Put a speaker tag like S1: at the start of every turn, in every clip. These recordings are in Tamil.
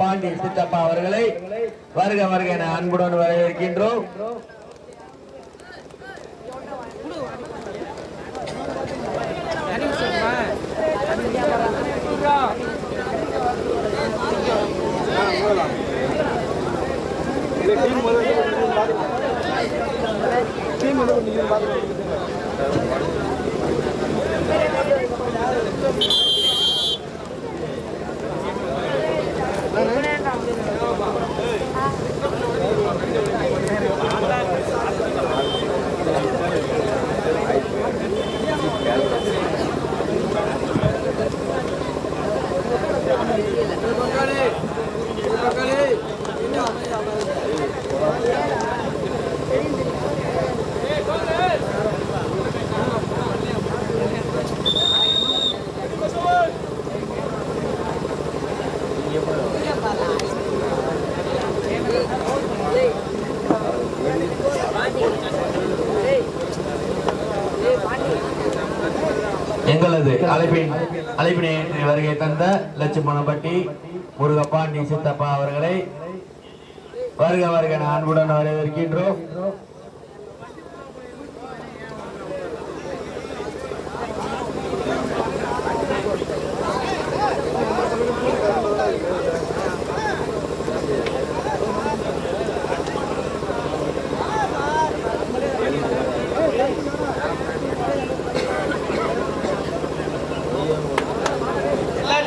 S1: பாண்டி சித்தப்பா அவர்களை வருக வருக என அன்புடன் வரவேற்கின்றோம். எங்களது அழைப்பின் அழைப்பினை ஏற்றி வருகை தந்த லட்சுமணப்பட்டி முருகப்பாண்டி சித்தப்பா அவர்களை வருக வருக நான் அன்புடன் வரவேற்கின்றோம்.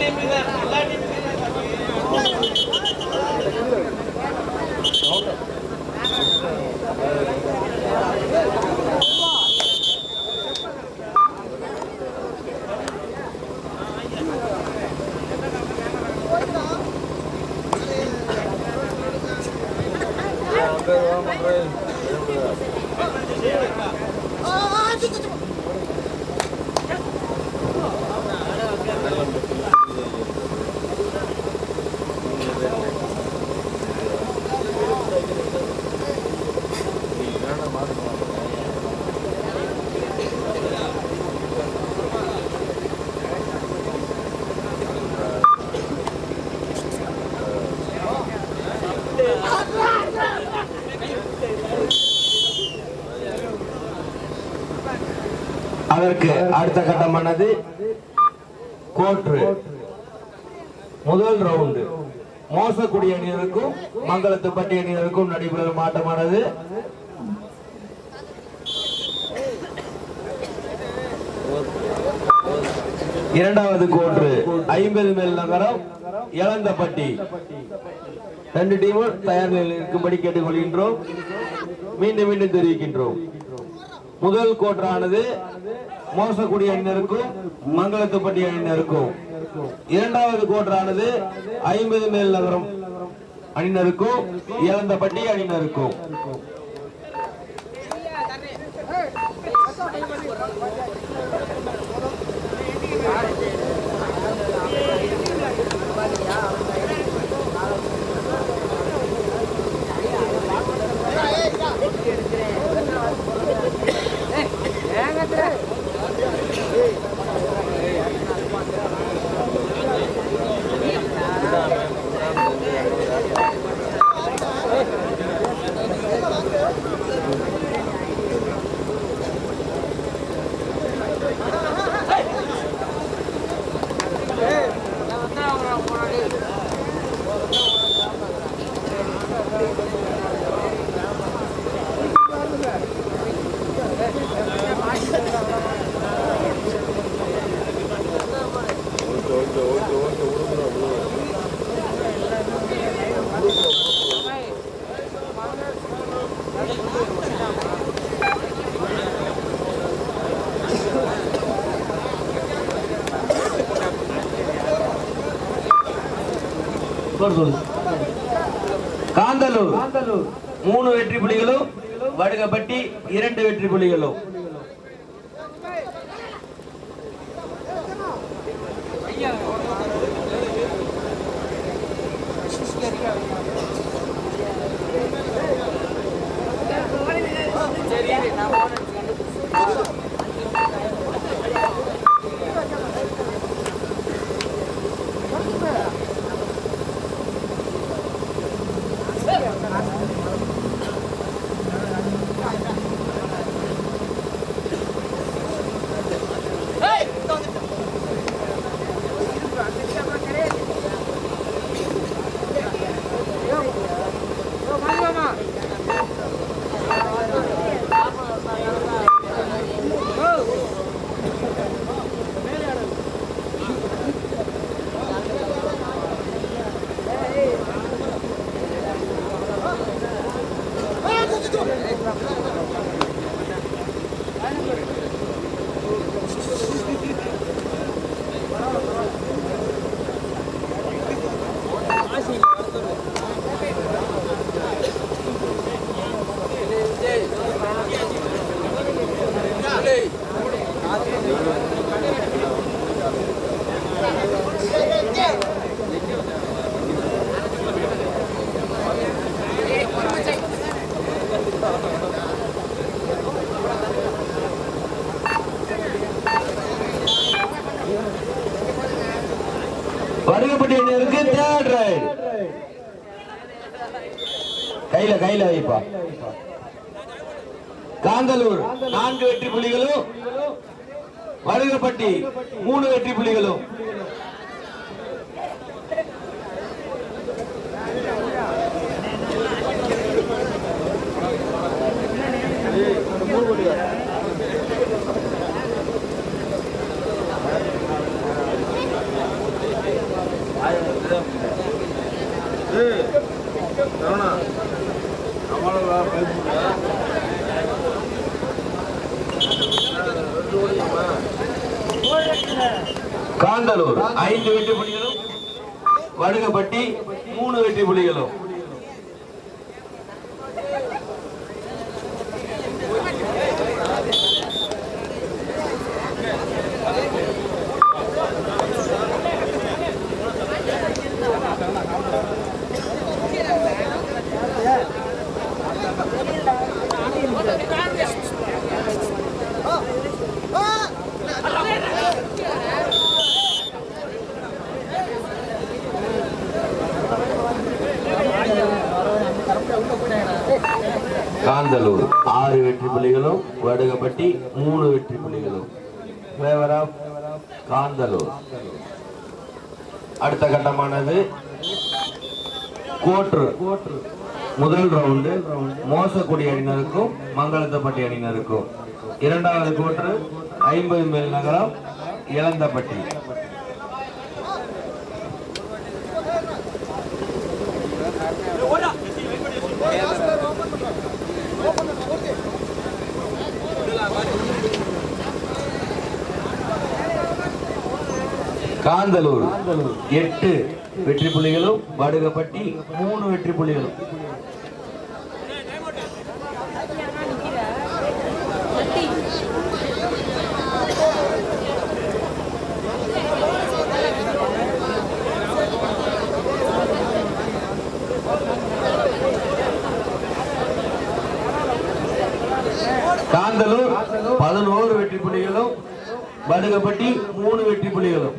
S1: Tem mulher. Né? அதற்கு அடுத்த கட்டமானது கோற்று. முதல் ரவுண்டு மோசக்குடி அணியினருக்கும் மங்களத்துப்பட்டி அணியினருக்கும் நடைபெறும் ஆட்டமானது. இரண்டாவது கோற்று ஐம்பது மேல் நகரம் இளந்தப்பட்டி ரெண்டு டீமும் தயார் நிலையில் இருக்கும்படி கேட்டுக்கொள்கின்றோம். மீண்டும் மீண்டும் தெரிவிக்கின்றோம். முதல் கோற்றானது மோசக்குடி அணியினருக்கும் மங்களத்துப்பட்டி அணியினருக்கும். இரண்டாவது கோற்றானது ஐம்பது மேல் நகரம் அணியினருக்கும் இழந்தப்பட்டி அணியினருக்கும். காந்தலூர். மூணு வெற்றி புலிகளும் வடுகப்பட்டி இரண்டு வெற்றி புலிகளும். கையில காந்தலூர் நான்கு வெற்றி புலிகளும் வடுகப்பட்டி மூணு வெற்றி புலிகளும் காந்தலூர் ஐந்து வெற்றி புலிகளும் வடுகப்பட்டி மூணு வெற்றி புலிகளும். காந்தலூர். ஆறு வெற்றி புலிகளும் வடுகப்பட்டி மூணு வெற்றி புலிகளும் ஃபேவர் ஆஃப் காந்தலூர். அடுத்த கட்டமானது கோட்ரு முதல் ரவுண்டு மோசக்குடி அணியினருக்கும் மங்களத்தப்பட்டி அணியினருக்கும். இரண்டாவது கோட்ரு ஐம்பது மேல் நகரம் இளந்தப்பட்டி. காந்தலூர். எட்டு வெற்றி புள்ளிகளும் வடுகப்பட்டி மூணு வெற்றி புள்ளிகளும். காந்தலூர் பதினோரு வெற்றி புள்ளிகளும் வடுகப்பட்டி மூணு வெற்றி புள்ளிகளும்.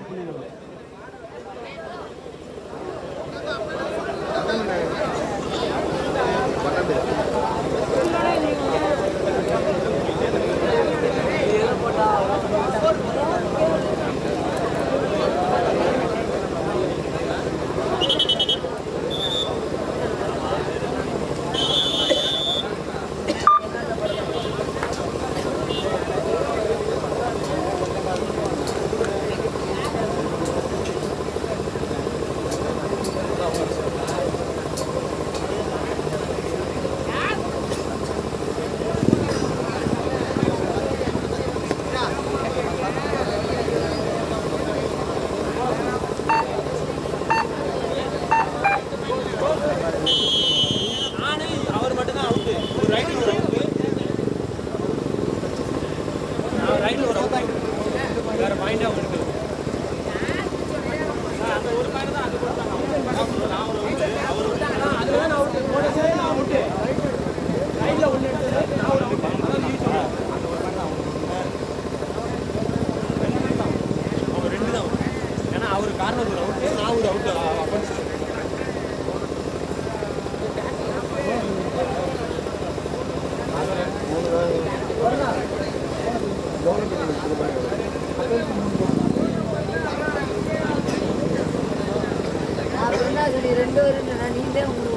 S2: görünür. Hani
S3: ben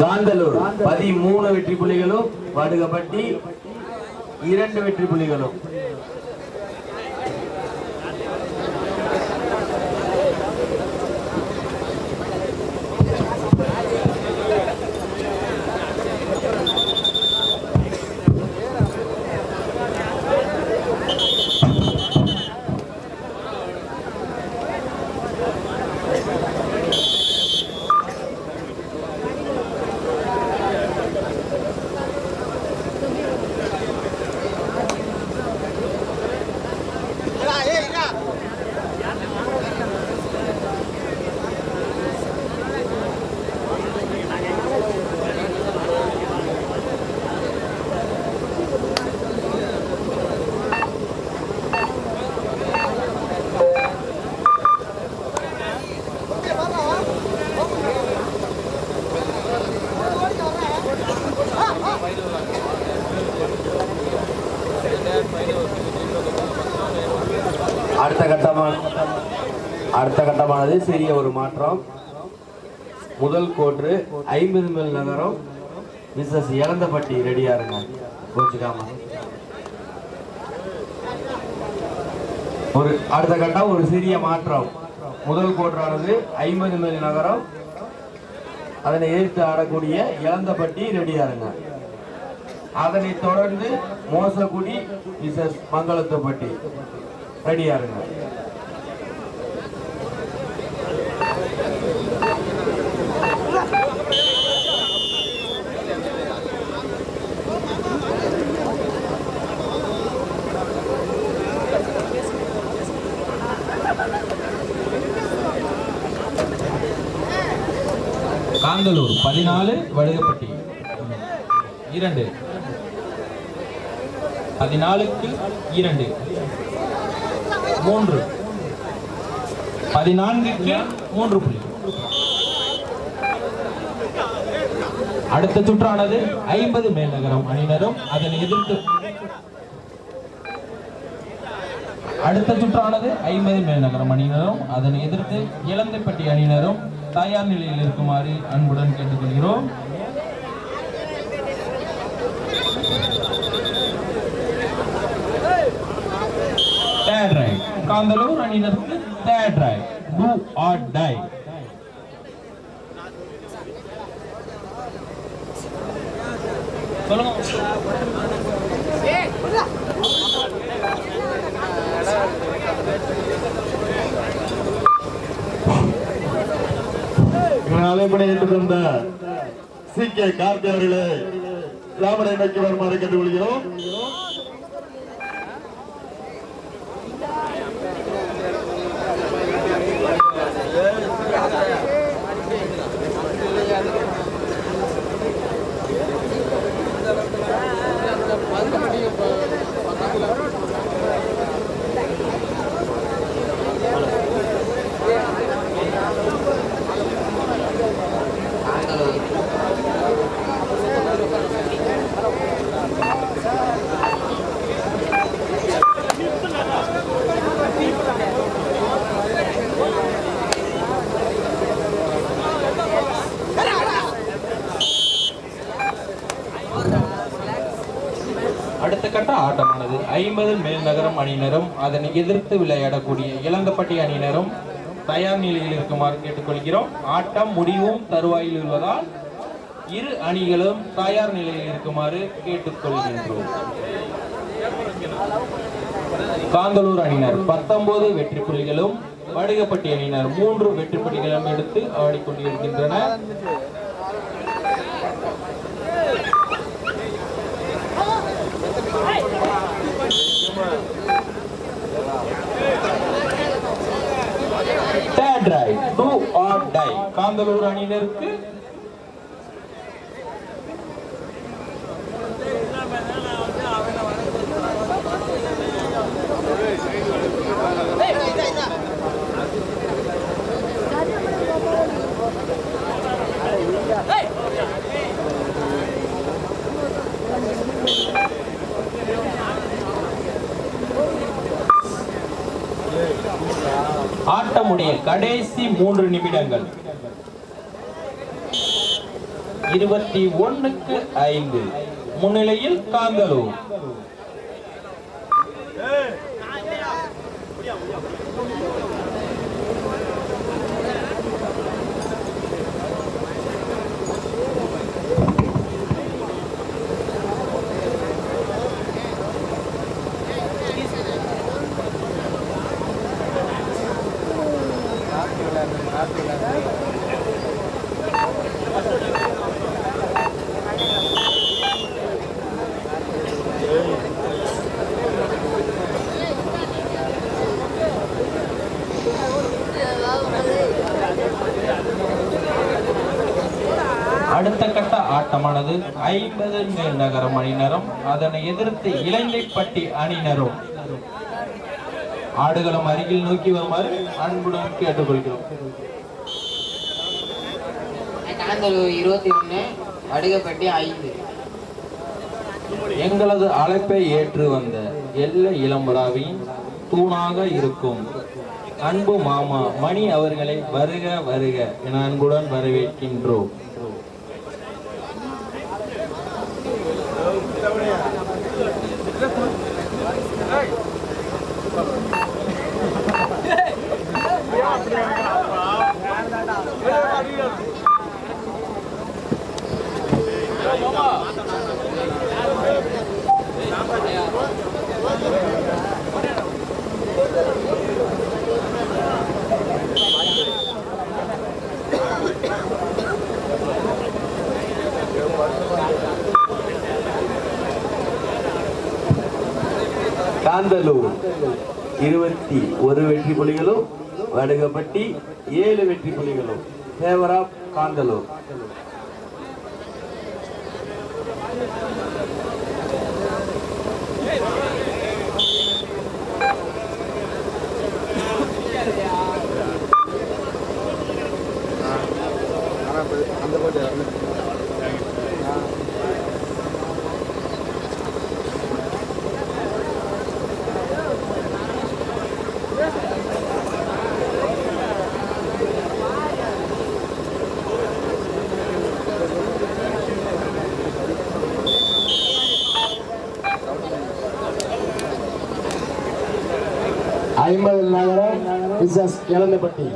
S1: காந்தலூர் பதிமூணு வெற்றி புள்ளிகளும் படுகப்பட்டி இரண்டு வெற்றி புள்ளிகளும் அடுத்த கட்டமான அடுத்த கட்டமானது சிறிய ஒரு மாற்றம். முதல் கோற்று ஐம்பது மைல் நகரம். மிஸ்ஸஸ் இளந்தப்பட்டி ரெடியா இருங்க கோச்சுக்காம. ஒரு அடுத்த கட்டம் ஒரு சிறிய மாற்றம். முதல் கோற்றானது ஐம்பது மைல் நகரம். அதனை எதிர்த்து ஆடக்கூடிய இழந்தப்பட்டி ரெடியா இருங்க அதனைத் தொடர்ந்து மோசக்குடி மிஸ்ஸஸ் மங்களத்துப்பட்டி ரெடியா இருங்க
S4: நாலு வடுகப்பட்டி. இரண்டு. பதினாலுக்கு இரண்டு. மூன்று. பதினான்குக்கு மூன்று புள்ளி. அடுத்த சுற்றானது ஐம்பது மேல் நகரம் அணியினரும் அதனை எதிர்த்து. அடுத்த சுற்றானது ஐம்பது மேல் நகரம் அணியினரும் அதனை எதிர்த்து இளந்தைப்பட்டி அணியினரும் தயார் நிலையில் இருக்குமாறு அன்புடன் கேட்டுக்கொள்கிறோம். தேர்ட் ரைட் காந்தலூர் அணியினருக்கு third raid do or die சொல்லுங்க.
S5: அழைப்படை ஏற்றுக்கொண்ட சி கே கார்த்தி அவர்களே ராமனை நோக்கி வருமாறு கேட்டுக்கொள்கிறோம்
S4: அடுத்த கட்ட ஆட்டமானது ஐம்பது மேல் நகரம் அணியினரும் அதனை எதிர்த்து விளையாடக்கூடிய இளங்கப்பட்டி அணியினரும் தயார் நிலையில் இருக்குமாறு கேட்டுக்கொள்கிறோம். ஆட்டம் முடிவும் தருவாயில் உள்ளதால் இரு அணிகளும் தயார் நிலையில் இருக்குமாறு கேட்டுக்கொள்கின்றோம். காந்தலூர் அணியினர் பத்தொன்பது வெற்றி புள்ளிகளும் வடுகப்பட்டி அணியினர் மூன்று வெற்றி புள்ளிகளும் எடுத்து ஆடிக்கொண்டிருக்கின்றனர். Third do or die Kanthalur அணியினருக்கு கடைசி மூன்று நிமிடங்கள். இருபத்தி ஒன்னுக்கு ஐந்து. முன்னிலையில் காந்தலூர். ஆட்டமானது ஐம்பது மேல் நகரம் அணியினரும் அதனை எதிர்த்து இலங்கைப்பட்டி அணியினரும். ஆடுகளம் அருகில் நோக்கி வருமாறு அன்புடன் கேட்டுக்கொள்கிறோம்.
S6: இருபத்தி ஒன்று வடுகப்பட்டி ஐந்து.
S4: எங்களது அழைப்பை ஏற்று வந்த எல்லை இளம்புறாவின் தூணாக இருக்கும் அன்பு மாமா மணி அவர்களை வருக வருக என அன்புடன் வரவேற்கின்றோம்.
S1: காந்தலூர் இருபத்தி ஒரு வெற்றி புலிகளும் வடுகப்பட்டி ஏழு வெற்றி புலிகளும் ஃபேவர் ஆஃப் காந்தலூர்
S5: ஐம்பது நகரம் பிசஸ் இளந்தப்பட்டி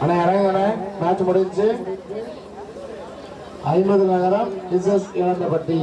S5: அண்ணா இறங்கண்ணே மேட்ச் முடிஞ்சு. ஐம்பது நகரம் பிசஸ் இளந்தப்பட்டி